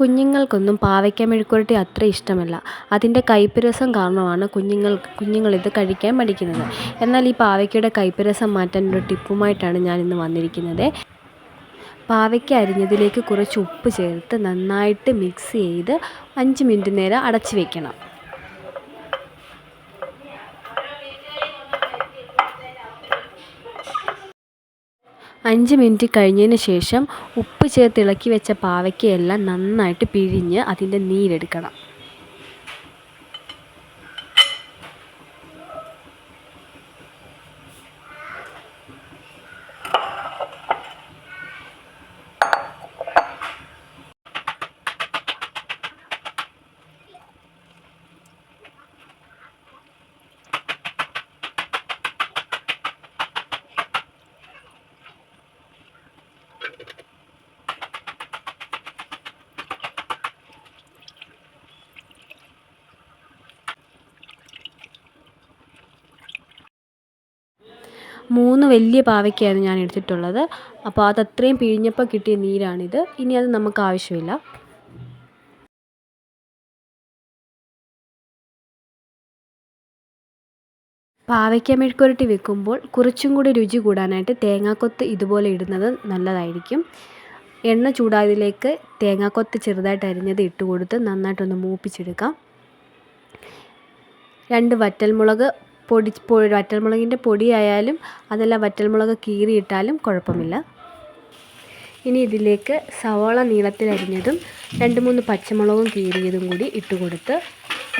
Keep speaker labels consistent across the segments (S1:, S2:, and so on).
S1: കുഞ്ഞുങ്ങൾക്കൊന്നും പാവയ്ക്ക മെഴുക്കുവരട്ടി അത്ര ഇഷ്ടമല്ല. അതിന്റെ കയ്പ്പ് കാരണമാണ് കുഞ്ഞുങ്ങൾ കുഞ്ഞുങ്ങളിത് കഴിക്കാൻ മടിക്കുന്നത്. എന്നാൽ ഈ പാവയ്ക്കയുടെ കയ്പ്പ് മാറ്റാൻ ഒരു ടിപ്പുമായിട്ടാണ് ഞാൻ ഇന്ന് വന്നിരിക്കുന്നത്. പാവയ്ക്ക അരിഞ്ഞതിലേക്ക് കുറച്ച് ഉപ്പ് ചേർത്ത് നന്നായിട്ട് മിക്സ് ചെയ്ത് അഞ്ച് മിനിറ്റ് നേരം അടച്ചു വെക്കണം. അഞ്ച് മിനിറ്റ് കഴിഞ്ഞതിന് ശേഷം ഉപ്പ് ചേർത്ത് ഇളക്കി വെച്ച പാവയ്ക്കയെല്ലാം നന്നായിട്ട് പിഴിഞ്ഞ് അതിന്റെ നീരെടുക്കണം. മൂന്ന് വലിയ പാവയ്ക്കായിരുന്നു ഞാൻ എടുത്തിട്ടുള്ളത്. അപ്പോൾ അത് അത്രയും പിഴിഞ്ഞപ്പോൾ കിട്ടിയ നീരാണിത്. ഇനി അത് നമുക്ക് ആവശ്യമില്ല. പാവയ്ക്ക മെഴുക്കുരട്ടി വെക്കുമ്പോൾ കുറച്ചും കൂടി രുചി കൂടാനായിട്ട് തേങ്ങാക്കൊത്ത് ഇതുപോലെ ഇടുന്നത് നല്ലതായിരിക്കും. എണ്ണ ചൂടായതിലേക്ക് തേങ്ങാക്കൊത്ത് ചെറുതായിട്ട് അരിഞ്ഞത് ഇട്ട് കൊടുത്ത് നന്നായിട്ടൊന്ന് മൂപ്പിച്ചെടുക്കാം. രണ്ട് വറ്റൽമുളക് പൊടി പൊടി വറ്റൽമുളകിന്റെ പൊടിയായാലും അതല്ല വറ്റൽമുളക് കീറിയിട്ടാലും കുഴപ്പമില്ല. ഇനി ഇതിലേക്ക് സവാള നീളത്തിലരിഞ്ഞതും രണ്ട് മൂന്ന് പച്ചമുളകും കീറിയതും കൂടി ഇട്ട് കൊടുത്ത്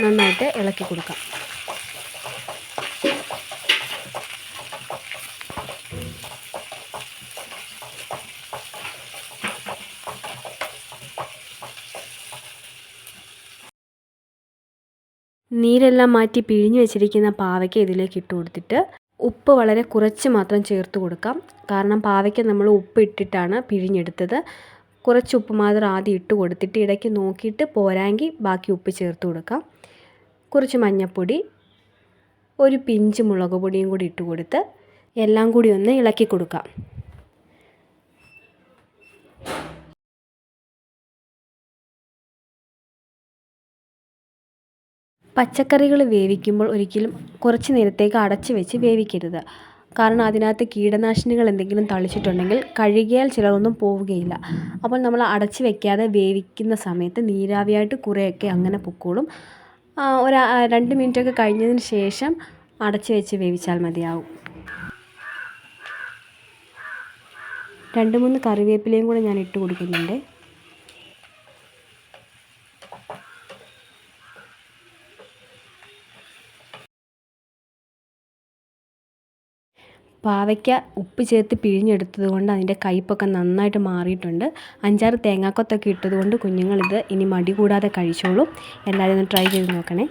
S1: നന്നായിട്ട് ഇളക്കി കൊടുക്കാം. നീരെല്ലാം മാറ്റി പിഴിഞ്ഞ് വെച്ചിരിക്കുന്ന പാവയ്ക്ക ഇതിലേക്ക് ഇട്ട് കൊടുത്തിട്ട് ഉപ്പ് വളരെ കുറച്ച് മാത്രം ചേർത്ത് കൊടുക്കാം. കാരണം പാവയ്ക്ക നമ്മൾ ഉപ്പ് ഇട്ടിട്ടാണ് പിഴിഞ്ഞെടുത്തത്. കുറച്ച് ഉപ്പ് മാത്രം ആദ്യം ഇട്ട് കൊടുത്തിട്ട് ഇടയ്ക്ക് നോക്കിയിട്ട് പോരാങ്കി ബാക്കി ഉപ്പ് ചേർത്ത് കൊടുക്കാം. കുറച്ച് മഞ്ഞൾപ്പൊടി ഒരു പിഞ്ച് മുളക് പൊടിയും കൂടി ഇട്ട് കൊടുത്ത് എല്ലാം കൂടി ഒന്ന് ഇളക്കി കൊടുക്കാം. പച്ചക്കറികൾ വേവിക്കുമ്പോൾ ഒരിക്കലും കുറച്ച് നേരത്തേക്ക് അടച്ച് വെച്ച് വേവിക്കരുത്. കാരണം അതിനകത്ത് കീടനാശിനികൾ എന്തെങ്കിലും തളിച്ചിട്ടുണ്ടെങ്കിൽ കഴുകിയാൽ ചിലതൊന്നും പോവുകയില്ല. അപ്പോൾ നമ്മൾ അടച്ച് വെക്കാതെ വേവിക്കുന്ന സമയത്ത് നീരാവിയായിട്ട് കുറേയൊക്കെ അങ്ങനെ പൊക്കോളും. ഒരു രണ്ട് മിനിറ്റൊക്കെ കഴിഞ്ഞതിന് ശേഷം അടച്ച് വെച്ച് വേവിച്ചാൽ മതിയാവും. രണ്ട് മൂന്ന് കറിവേപ്പിലയും കൂടെ ഞാൻ ഇട്ട് കൊടുക്കുന്നുണ്ട്. പാവയ്ക്ക ഉപ്പ് ചേർത്ത് പിഴിഞ്ഞെടുത്തത് കൊണ്ട് അതിന്റെ കയ്പ്പൊക്കെ നന്നായിട്ട് മാറിയിട്ടുണ്ട്. അഞ്ചാറ് തേങ്ങാക്കൊത്തൊക്കെ ഇട്ടത് കൊണ്ട് കുഞ്ഞുങ്ങളിത് ഇനി മടി കൂടാതെ കഴിച്ചോളും. എല്ലാവരും ഒന്ന് ട്രൈ ചെയ്ത് നോക്കണേ.